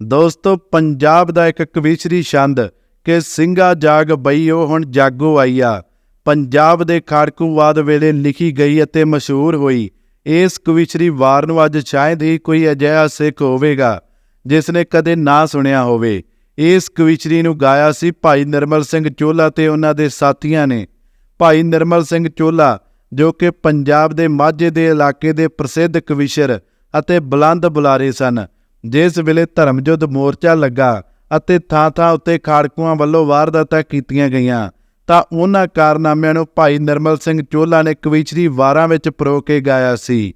ਦੋਸਤੋ, ਪੰਜਾਬ ਦਾ ਇੱਕ ਕਵੀਸ਼ਰੀ ਛੰਦ ਕਿ ਸਿੰਘਾ ਜਾਗ ਬਈ ਉਹ ਹੁਣ ਜਾਗੋ ਆਈ ਆ ਪੰਜਾਬ ਦੇ ਖਾੜਕੂਵਾਦ ਵੇਲੇ ਲਿਖੀ ਗਈ ਅਤੇ ਮਸ਼ਹੂਰ ਹੋਈ। ਇਸ ਕਵਿਸ਼ਰੀ ਵਾਰ ਨੂੰ ਅੱਜ ਸ਼ਾਇਦ ਹੀ ਕੋਈ ਅਜਿਹਾ ਸਿੱਖ ਹੋਵੇਗਾ, ਜਿਸ ਨੇ ਕਦੇ ਨਾ ਸੁਣਿਆ ਹੋਵੇ। ਇਸ ਕਵਿਸ਼ਰੀ ਨੂੰ ਗਾਇਆ ਸੀ ਭਾਈ ਨਿਰਮਲ ਸਿੰਘ ਚੋਲਾ ਤੇ ਉਹਨਾਂ ਦੇ ਸਾਥੀਆਂ ਨੇ। ਭਾਈ ਨਿਰਮਲ ਸਿੰਘ ਚੋਲਾ, ਜੋ ਕਿ ਪੰਜਾਬ ਦੇ ਮਾਝੇ ਦੇ ਇਲਾਕੇ ਦੇ ਪ੍ਰਸਿੱਧ ਕਵਿਸ਼ਰ ਅਤੇ ਬੁਲੰਦ ਬੁਲਾਰੇ ਸਨ ਜਿਸ ਵੇਲੇ ਧਰਮਯੁੱਧ ਮੋਰਚਾ ਲੱਗਾ ਅਤੇ ਥਾਂ-ਥਾਂ ਉੱਤੇ ਖਾੜਕੂਆਂ ਵੱਲੋਂ ਵਾਰਦਾਤਾਂ ਕੀਤੀਆਂ ਗਈਆਂ, ਤਾਂ ਉਹਨਾਂ ਕਾਰਨਾਮਿਆਂ ਨੂੰ ਭਾਈ ਨਿਰਮਲ ਸਿੰਘ ਚੋਲਾ ਨੇ ਕਵੀਸ਼ਰੀ ਵਾਰਾਂ ਵਿੱਚ ਪਰੋ ਕੇ ਗਾਇਆ ਸੀ।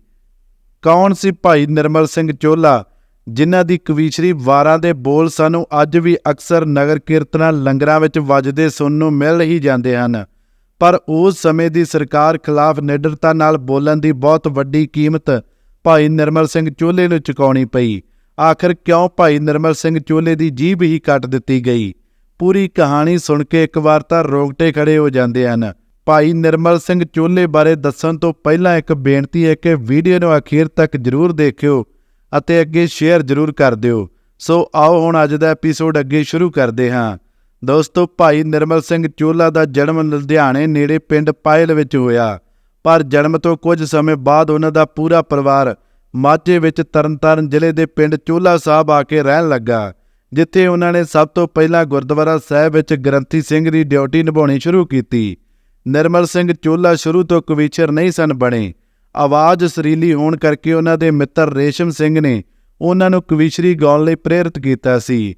ਕੌਣ ਸੀ ਭਾਈ ਨਿਰਮਲ ਸਿੰਘ ਚੋਲਾ ਜਿਨ੍ਹਾਂ ਦੀ ਕਵੀਸ਼ਰੀ ਵਾਰਾਂ ਦੇ ਬੋਲ ਸਾਨੂੰ ਅੱਜ ਵੀ ਅਕਸਰ ਨਗਰ ਕੀਰਤਨਾਂ ਲੰਗਰਾਂ ਵਿੱਚ ਵੱਜਦੇ ਸੁਣਨ ਨੂੰ ਮਿਲ ਹੀ ਜਾਂਦੇ ਹਨ, ਪਰ ਉਸ ਸਮੇਂ ਦੀ ਸਰਕਾਰ ਖਿਲਾਫ ਨਿਡਰਤਾ ਨਾਲ ਬੋਲਣ ਦੀ ਬਹੁਤ ਵੱਡੀ ਕੀਮਤ ਭਾਈ ਨਿਰਮਲ ਸਿੰਘ ਚੋਲੇ ਨੂੰ ਚੁਕਾਉਣੀ ਪਈ। ਆਖਰ ਕਿਉਂ ਭਾਈ ਨਿਰਮਲ ਸਿੰਘ ਚੋਲੇ ਦੀ ਜੀਭ ਹੀ ਕੱਟ ਦਿੱਤੀ ਗਈ? ਪੂਰੀ ਕਹਾਣੀ ਸੁਣ ਕੇ ਇੱਕ ਵਾਰ ਤਾਂ ਰੋਗਟੇ ਖੜੇ ਹੋ ਜਾਂਦੇ ਹਨ। ਭਾਈ ਨਿਰਮਲ ਸਿੰਘ ਚੋਲੇ ਬਾਰੇ ਦੱਸਣ ਤੋਂ ਪਹਿਲਾਂ ਇੱਕ ਬੇਨਤੀ ਹੈ ਕਿ ਵੀਡੀਓ ਨੂੰ ਅਖੀਰ ਤੱਕ ਜ਼ਰੂਰ ਦੇਖਿਓ ਅਤੇ ਅੱਗੇ ਸ਼ੇਅਰ ਜ਼ਰੂਰ ਕਰ ਦਿਓ। ਸੋ ਆਓ ਹੁਣ ਅੱਜ ਦਾ ਐਪੀਸੋਡ ਅੱਗੇ ਸ਼ੁਰੂ ਕਰਦੇ ਹਾਂ। ਦੋਸਤੋ, ਭਾਈ ਨਿਰਮਲ ਸਿੰਘ ਚੋਲਾ ਦਾ ਜਨਮ ਲੁਧਿਆਣੇ ਨੇੜੇ ਪਿੰਡ ਪਾਇਲ ਵਿੱਚ ਹੋਇਆ। ਪਰ ਜਨਮ ਤੋਂ ਕੁਝ ਸਮੇਂ ਬਾਅਦ ਉਹਨਾਂ ਦਾ ਪੂਰਾ ਪਰਿਵਾਰ ਮਾਝੇ ਵਿੱਚ ਤਰਨਤਾਰਨ ਜ਼ਿਲ੍ਹੇ ਦੇ ਪਿੰਡ ਚੋਲਾ ਸਾਹਿਬ ਆ ਕੇ ਰਹਿਣ ਲੱਗਾ, ਜਿੱਥੇ ਉਹਨਾਂ ਨੇ ਸਭ ਤੋਂ ਪਹਿਲਾਂ ਗੁਰਦੁਆਰਾ ਸਾਹਿਬ ਵਿੱਚ ਗ੍ਰੰਥੀ ਸਿੰਘ ਦੀ ਡਿਊਟੀ ਨਿਭਾਉਣੀ ਸ਼ੁਰੂ ਕੀਤੀ। ਨਿਰਮਲ ਸਿੰਘ ਚੋਲਾ ਸ਼ੁਰੂ ਤੋਂ ਕਵੀਚਰ ਨਹੀਂ ਸਨ ਬਣੇ। ਆਵਾਜ਼ ਸਰੀਲੀ ਹੋਣ ਕਰਕੇ ਉਹਨਾਂ ਦੇ ਮਿੱਤਰ ਰੇਸ਼ਮ ਸਿੰਘ ਨੇ ਉਹਨਾਂ ਨੂੰ ਕਵੀਸ਼ਰੀ ਗਾਉਣ ਲਈ ਪ੍ਰੇਰਿਤ ਕੀਤਾ ਸੀ।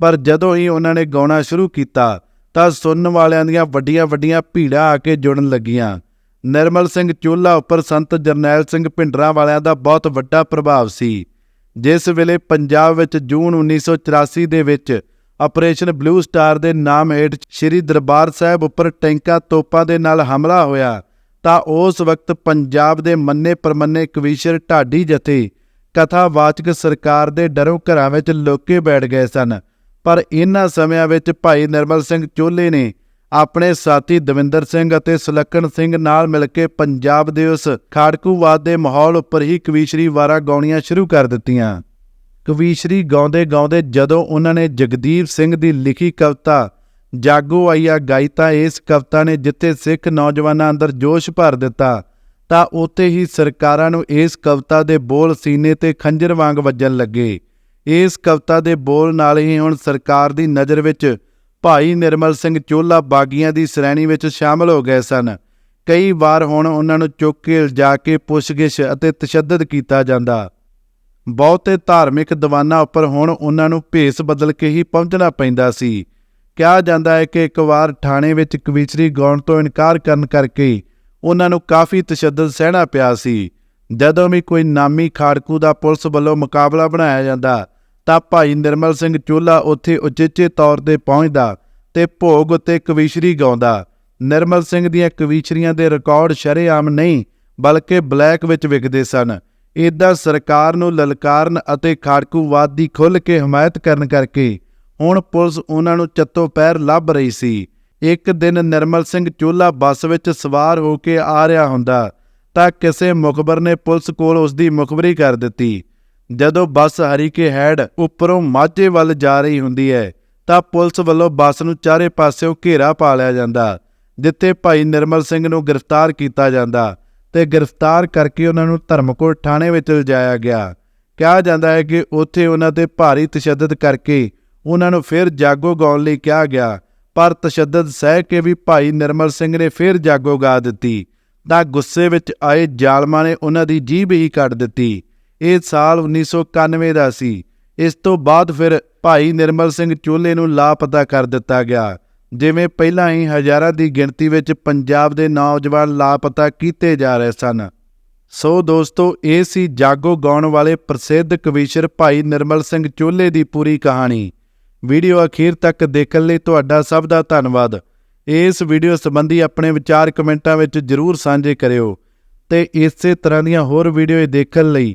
ਪਰ ਜਦੋਂ ਹੀ ਉਹਨਾਂ ਨੇ ਗਾਉਣਾ ਸ਼ੁਰੂ ਕੀਤਾ, ਤਾਂ ਸੁਣਨ ਵਾਲਿਆਂ ਦੀਆਂ ਵੱਡੀਆਂ-ਵੱਡੀਆਂ ਭੀੜਾਂ ਆ ਕੇ ਜੁੜਨ ਲੱਗੀਆਂ। ਨਿਰਮਲ ਸਿੰਘ ਚੋਲਾ ਉੱਪਰ ਸੰਤ ਜਰਨੈਲ ਸਿੰਘ ਭਿੰਡਰਾਂ ਵਾਲਿਆਂ ਦਾ ਬਹੁਤ ਵੱਡਾ ਪ੍ਰਭਾਵ ਸੀ। ਜਿਸ ਵੇਲੇ ਪੰਜਾਬ ਵਿੱਚ ਜੂਨ 1984 ਦੇ ਵਿੱਚ ਆਪਰੇਸ਼ਨ ਬਲੂ ਸਟਾਰ ਦੇ ਨਾਮ ਹੇਠ ਸ੍ਰੀ ਦਰਬਾਰ ਸਾਹਿਬ ਉੱਪਰ ਟੈਂਕਾਂ ਤੋਪਾਂ ਦੇ ਨਾਲ ਹਮਲਾ ਹੋਇਆ, ਤਾਂ ਉਸ ਵਕਤ ਪੰਜਾਬ ਦੇ ਮੰਨੇ ਪਰਮੰਨੇ ਕਵੀਸ਼ਰ ਢਾਡੀ ਜਥੇ ਕਥਾਵਾਚਕ ਸਰਕਾਰ ਦੇ ਡਰੋਂ ਘਰਾਂ ਵਿੱਚ ਲੋਕੇ ਬੈਠ ਗਏ ਸਨ। ਪਰ ਇਹਨਾਂ ਸਮਿਆਂ ਵਿੱਚ ਭਾਈ ਨਿਰਮਲ ਸਿੰਘ ਚੋਲੇ ਨੇ ਆਪਣੇ ਸਾਥੀ ਦਵਿੰਦਰ ਸਿੰਘ ਅਤੇ ਸੁਲੱਖਣ ਸਿੰਘ ਨਾਲ ਮਿਲ ਕੇ ਪੰਜਾਬ ਦੇ ਉਸ ਖਾੜਕੂਵਾਦ ਦੇ ਮਾਹੌਲ ਉੱਪਰ ਹੀ ਕਵੀਸ਼ਰੀ ਵਾਰਾਂ ਗਾਉਣੀਆਂ ਸ਼ੁਰੂ ਕਰ ਦਿੱਤੀਆਂ। ਕਵੀਸ਼ਰੀ ਗਾਉਂਦੇ ਗਾਉਂਦੇ ਜਦੋਂ ਉਹਨਾਂ ਨੇ ਜਗਦੀਪ ਸਿੰਘ ਦੀ ਲਿਖੀ ਕਵਿਤਾ ਜਾਗੋ ਆਈਆ ਗਾਈ ਤਾਂ ਇਸ ਕਵਿਤਾ ਨੇ ਜਿੱਥੇ ਸਿੱਖ ਨੌਜਵਾਨਾਂ ਅੰਦਰ ਜੋਸ਼ ਭਰ ਦਿੱਤਾ, ਤਾਂ ਉੱਥੇ ਹੀ ਸਰਕਾਰਾਂ ਨੂੰ ਇਸ ਕਵਿਤਾ ਦੇ ਬੋਲ ਸੀਨੇ ਤੇ ਖੰਜਰ ਵਾਂਗ ਵੱਜਣ ਲੱਗੇ। ਇਸ ਕਵਿਤਾ ਦੇ ਬੋਲ ਨਾਲ ਹੀ ਹੁਣ ਸਰਕਾਰ ਦੀ ਨਜ਼ਰ ਵਿੱਚ ਭਾਈ ਨਿਰਮਲ ਸਿੰਘ ਚੋਲਾ ਬਾਗੀਆਂ ਦੀ ਸ਼੍ਰੇਣੀ ਵਿੱਚ ਸ਼ਾਮਲ ਹੋ ਗਏ ਸਨ। ਕਈ ਵਾਰ ਹੁਣ ਉਹਨਾਂ ਨੂੰ ਚੁੱਕ ਕੇ ਲਿਜਾ ਕੇ ਪੁੱਛਗਿੱਛ ਅਤੇ ਤਸ਼ੱਦਦ ਕੀਤਾ ਜਾਂਦਾ। ਬਹੁਤੇ ਧਾਰਮਿਕ ਦੀਵਾਨਾਂ ਉੱਪਰ ਹੁਣ ਉਹਨਾਂ ਨੂੰ ਭੇਸ ਬਦਲ ਕੇ ਹੀ ਪਹੁੰਚਣਾ ਪੈਂਦਾ ਸੀ। ਕਿਹਾ ਜਾਂਦਾ ਹੈ ਕਿ ਇੱਕ ਵਾਰ ਥਾਣੇ ਵਿੱਚ ਕਵੀਚਰੀ ਗਾਉਣ ਤੋਂ ਇਨਕਾਰ ਕਰਨ ਕਰਕੇ ਉਹਨਾਂ ਨੂੰ ਕਾਫੀ ਤਸ਼ੱਦਦ ਸਹਿਣਾ ਪਿਆ ਸੀ। ਜਦੋਂ ਵੀ ਕੋਈ ਨਾਮੀ ਖਾੜਕੂ ਦਾ ਪੁਲਿਸ ਵੱਲੋਂ ਮੁਕਾਬਲਾ ਬਣਾਇਆ ਜਾਂਦਾ ਤਾਂ ਭਾਈ ਨਿਰਮਲ ਸਿੰਘ ਚੋਲਾ ਉੱਥੇ ਉਚੇਚੇ ਤੌਰ ਤੇ ਪਹੁੰਚਦਾ ਤੇ ਭੋਗ ਉੱਤੇ ਕਵੀਸ਼ਰੀ ਗਾਉਂਦਾ। ਨਿਰਮਲ ਸਿੰਘ ਦੀਆਂ ਕਵੀਸ਼ਰੀਆਂ ਦੇ ਰਿਕਾਰਡ ਸ਼ਰੇਆਮ ਨਹੀਂ, ਬਲਕਿ ਬਲੈਕ ਵਿੱਚ ਵਿਕਦੇ ਸਨ। ਇਦਾਂ ਸਰਕਾਰ ਨੂੰ ਲਲਕਾਰਨ ਅਤੇ ਖਾੜਕੂਵਾਦ ਦੀ ਖੁੱਲ੍ਹ ਕੇ ਹਮਾਇਤ ਕਰਨ ਕਰਕੇ ਹੁਣ ਪੁਲਿਸ ਉਹਨਾਂ ਨੂੰ ਚੱਤੋ ਪੈਰ ਲੱਭ ਰਹੀ ਸੀ। ਇੱਕ ਦਿਨ ਨਿਰਮਲ ਸਿੰਘ ਚੋਲਾ ਬੱਸ ਵਿੱਚ ਸਵਾਰ ਹੋ ਕੇ ਆ ਰਿਹਾ ਹੁੰਦਾ ਤਾਂ ਕਿਸੇ ਮੁਖਬਰ ਨੇ ਪੁਲਿਸ ਕੋਲ ਉਸ ਦੀ ਮੁਖਬਰੀ ਕਰ ਦਿੱਤੀ। ਜਦੋਂ ਬੱਸ ਹਰੀਕੇ ਹੈਡ ਉੱਪਰੋਂ ਮਾਝੇ ਵੱਲ ਜਾ ਰਹੀ ਹੁੰਦੀ ਹੈ, ਤਾਂ ਪੁਲਿਸ ਵੱਲੋਂ ਬੱਸ ਨੂੰ ਚਾਰੇ ਪਾਸਿਓਂ ਘੇਰਾ ਪਾ ਲਿਆ ਜਾਂਦਾ, ਜਿੱਥੇ ਭਾਈ ਨਿਰਮਲ ਸਿੰਘ ਨੂੰ ਗ੍ਰਿਫਤਾਰ ਕੀਤਾ ਜਾਂਦਾ ਤੇ ਗ੍ਰਿਫਤਾਰ ਕਰਕੇ ਉਹਨਾਂ ਨੂੰ ਧਰਮਕੋਟ ਥਾਣੇ ਵਿੱਚ ਲਿਜਾਇਆ ਗਿਆ। ਕਿਹਾ ਜਾਂਦਾ ਹੈ ਕਿ ਉੱਥੇ ਉਹਨਾਂ ਤੇ ਭਾਰੀ ਤਸ਼ੱਦਦ ਕਰਕੇ ਉਹਨਾਂ ਨੂੰ ਫਿਰ ਜਾਗੋ ਗਾਉਣ ਲਈ ਕਿਹਾ ਗਿਆ, ਪਰ ਤਸ਼ੱਦਦ ਸਹਿ ਕੇ ਵੀ ਭਾਈ ਨਿਰਮਲ ਸਿੰਘ ਨੇ ਫਿਰ ਜਾਗੋ ਗਾ ਦਿੱਤੀ, ਤਾਂ ਗੁੱਸੇ ਵਿੱਚ ਆਏ ਜ਼ਾਲਮਾਂ ਨੇ ਉਹਨਾਂ ਦੀ ਜੀਭ ਹੀ ਕੱਟ ਦਿੱਤੀ। ਇਹ ਸਾਲ 1991 ਦਾ ਸੀ। ਇਸ ਤੋਂ ਬਾਅਦ ਫਿਰ ਭਾਈ ਨਿਰਮਲ ਸਿੰਘ ਚੋਲੇ ਨੂੰ ਲਾਪਤਾ ਕਰ ਦਿੱਤਾ ਗਿਆ, ਜਿਵੇਂ ਪਹਿਲਾਂ ਹੀ ਹਜ਼ਾਰਾਂ ਦੀ ਗਿਣਤੀ ਵਿੱਚ ਪੰਜਾਬ ਦੇ ਨੌਜਵਾਨ ਲਾਪਤਾ ਕੀਤੇ ਜਾ ਰਹੇ ਸਨ। ਸੋ ਦੋਸਤੋ, ਇਹ ਸੀ ਜਾਗੋ ਗਾਉਣ ਵਾਲੇ ਪ੍ਰਸਿੱਧ ਕਵੀਸ਼ਰ ਭਾਈ ਨਿਰਮਲ ਸਿੰਘ ਚੋਲੇ ਦੀ ਪੂਰੀ ਕਹਾਣੀ। ਵੀਡੀਓ ਅਖੀਰ ਤੱਕ ਦੇਖਣ ਲਈ ਤੁਹਾਡਾ ਸਭ ਦਾ ਧੰਨਵਾਦ। ਇਸ ਵੀਡੀਓ ਸੰਬੰਧੀ ਆਪਣੇ ਵਿਚਾਰ ਕਮੈਂਟਾਂ ਵਿੱਚ ਜਰੂਰ ਸਾਂਝੇ ਕਰਿਓ ਤੇ ਇਸੇ ਤਰ੍ਹਾਂ ਦੀਆਂ ਹੋਰ ਵੀਡੀਓ ਦੇਖਣ ਲਈ